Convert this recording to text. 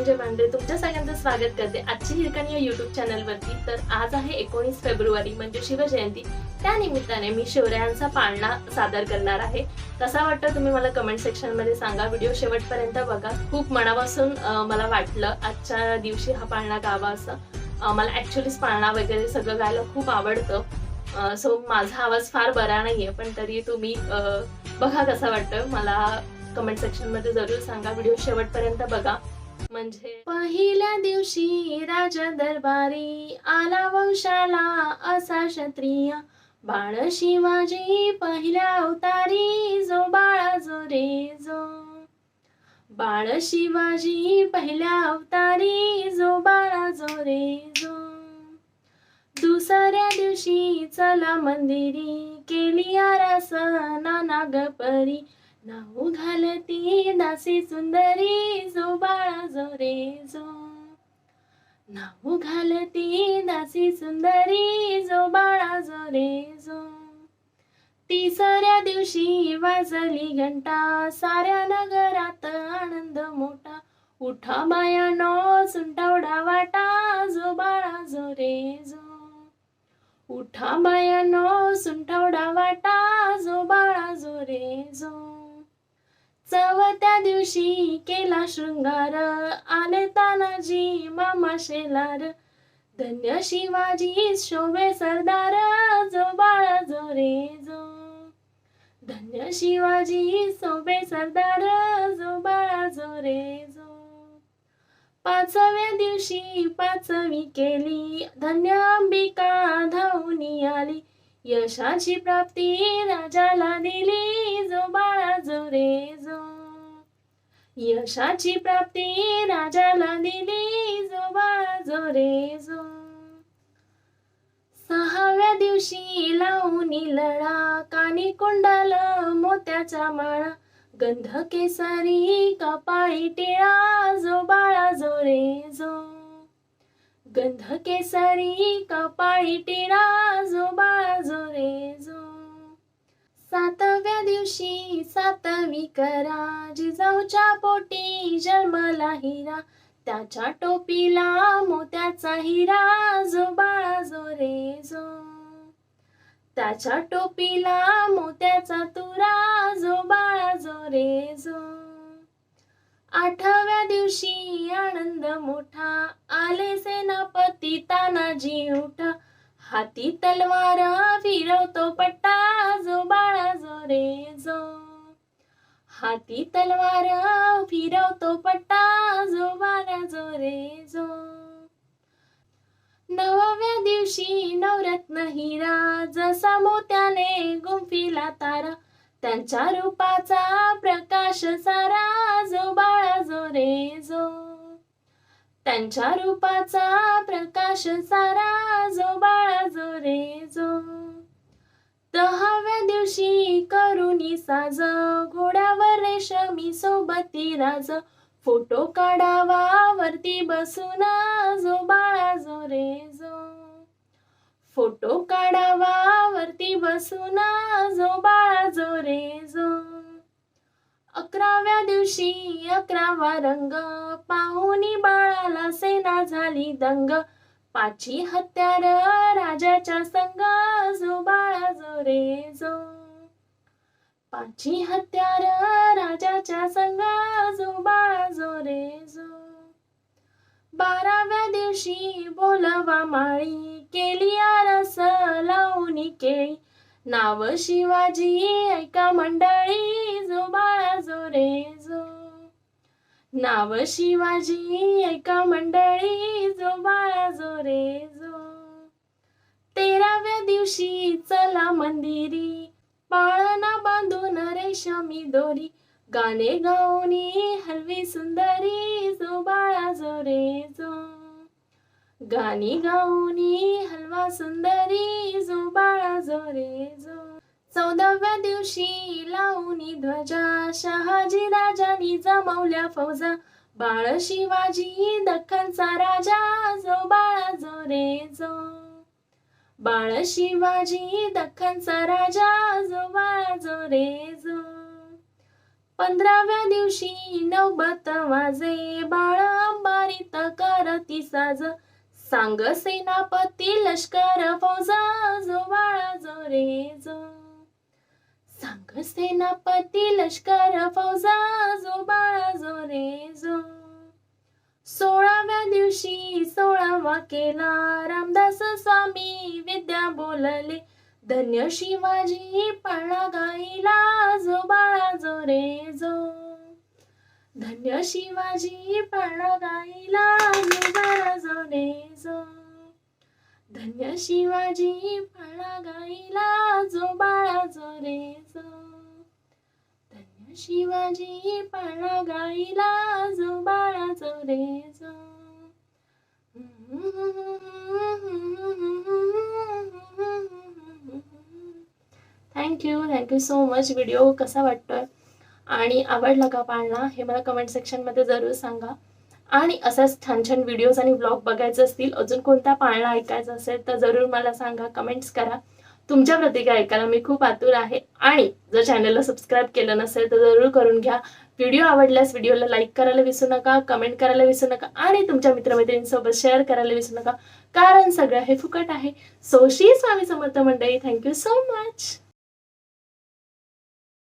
धनंजय मांडे तुमच्या सगळ्यांचं स्वागत करते आजची हिरकणी या युट्यूब चॅनलवरती तर आज आहे एकोणीस फेब्रुवारी म्हणजे शिवजयंती. त्या निमित्ताने मी शिवरायांचा पाळणा सादर करणार आहे. कसा वाटतं तुम्ही मला कमेंट सेक्शनमध्ये सांगा. व्हिडिओ शेवटपर्यंत बघा. खूप मनापासून मला वाटलं आजच्या दिवशी हा पाळणा गावा असं. मला ऍक्च्युलीच पाळणा वगैरे सगळं गायला खूप आवडतं. सो माझा आवाज फार बरा नाहीये पण तरी तुम्ही बघा कसा वाटतं मला कमेंट सेक्शनमध्ये जरूर सांगा. व्हिडिओ शेवटपर्यंत बघा. म्हणजे? पहिल्या दिवशी राजा दरबारी आला वंशाला असा क्षत्रिय. बाळ शिवाजी पहिल्या अवतारी जो बाळा जो रे जो. बाळ शिवाजी पहिल्या अवतारी जो बाळा जो रे जो. दुसऱ्या दिवशी चला मंदिरी केली आरास नाना गपरी नाऊ घालती दासी सुंदरी जो बाळा जो रे जो. नाऊ घालती दासी सुंदरी जो बाळा जो रे जो. तिसऱ्या दिवशी वाजली घंटा साऱ्या नगरात आनंद मोठा. उठा बायानो सुंटावडा वाटा जो बाळा जो रे जो. उठा बायानो सुंटावडा वाटा त्या दिवशी केला शृंगार आले तानाजी मामा शेलार. धन्य शिवाजी शोभे सरदार जो बाळा जो रे जो. धन्य शिवाजी शोभे सरदार जो बाळा जो रे जो. पाचव्या दिवशी पाचवी केली धन्य अंबिका धावून आली. यशाची प्राप्ती राजाला दिली जो बाळा जो रे जो. यशाची प्राप्ती राजाला दिली जो बाळा जो रे जो सहाव्या दिवशी लावून लळा कानी कुंडल मोत्याचा माळा गंध केसरी कपाळी टिळा जो बाळा जो रे जो गंध केसरी कपाळी टिळा जो बाळा जो रे जो सातव्या दिवशी सातवी करा जिजाऊच्या पोटी जन्मला हिरा. त्याच्या टोपीला मोत्याचा हिरा. जो बाळा जो रे जो. त्याच्या टोपीला मोत्याचा तुरा. जो बाळा जो रे जो. आठव्या दिवशी आनंद मोठा. आले सेनापती तानाजी उठा. हाती तलवार हाती तलवार फिरवतो पट्टा जो बारा जो रे जो. नवव्या दिवशी नवरत्न हिरा जसा मोत्याने गुंफिला तारा त्यांच्या रूपाचा प्रकाश सारा जो बाळा जो रे जो. त्यांच्या रूपाचा प्रकाश सारा जो बाळा जो रे जो. दहाव्या दिवशी करुणी साज. घोड्यावर रेशमी सोबती राज. फोटो काढावा वरती बसून जो बाळा जो रे जो. फोटो काढावा वरती बसून जो बाळा जो रे जो. अकराव्या दिवशी अकरावा रंग. पाहुणी बाळाला सेना झाली दंग. पाची हत्यार राजाच्या संग जो बाळा जो रे जो. पाची हत्यार राजाच्या संग जो बाळा जो रे जो. बाराव्या दिवशी बोलवा माळी केली आरस लावणी केळी नाव शिवाजी ऐका मंडळी जो बाळा जो रे जो. नाव शिवाजी एका मंडळी जो बाळा जो रे जो. तेराव्या दिवशी चला मंदिरी पाळणा बांधून रेशमी दोरी. गाणे गाऊनी हलवी सुंदरी जो बाळा जो रे जो. गाणी गाऊनी हलवा सुंदरी जो बाळा जो रे जो. चौदाव्या दिवशी लावणी ध्वजा शहाजी राजानी जमवल्या फौजा. बाळ शिवाजी दख्खनचा राजा जो बाळा जो रे जो. बाळ शिवाजी दख्खनचा राजा जो बाळा जो रे जो. पंधराव्या दिवशी नवबत वाजे बाळ अंबारीत करती साज. सांग सेनापती लष्कर फौजा जो बाळा जो रे जो. सांग सेनापती लष्कर फौजा जो बाळा जो रे जो सोळाव्या दिवशी सोळावा केला रामदास स्वामी विद्या बोलले धन्य शिवाजी पळा गाईला जो बाळा जो रे जो धन्य शिवाजी पळा गाईला जो बाळा जो रे जो धन्य शिवाजी पळा गाईला जो बाळा जो रे जो धन्य शिवाजी पाळा गाईला जो बाळा जो रे जो thank you thank you so much video कसा वाटतोय? आणि आवडला का पाळणा? हे मला कमेंट सेक्शनमध्ये जरूर सांगा. आणि असाच छान छान व्हिडिओज आणि ब्लॉग बघायचे असतील अजून कोणता पाळणा ऐकायचा असेल तर जरूर मला सांगा कमेंट्स करा. तुमच्या प्रतिक्रिया ऐकायला मी खूप आतुर आहे. आणि जर चॅनलला सबस्क्राईब केलं नसेल तर जरूर करून घ्या. व्हिडिओ आवडल्यास व्हिडिओला लाईक करायला विसरू नका कमेंट करायला विसरू नका आणि तुमच्या मित्रमैत्रिणींसोबत शेअर करायला विसरू नका. कारण सगळं हे फुकट आहे. सो श्री स्वामी समर्थ मंडळी थँक्यू सो मच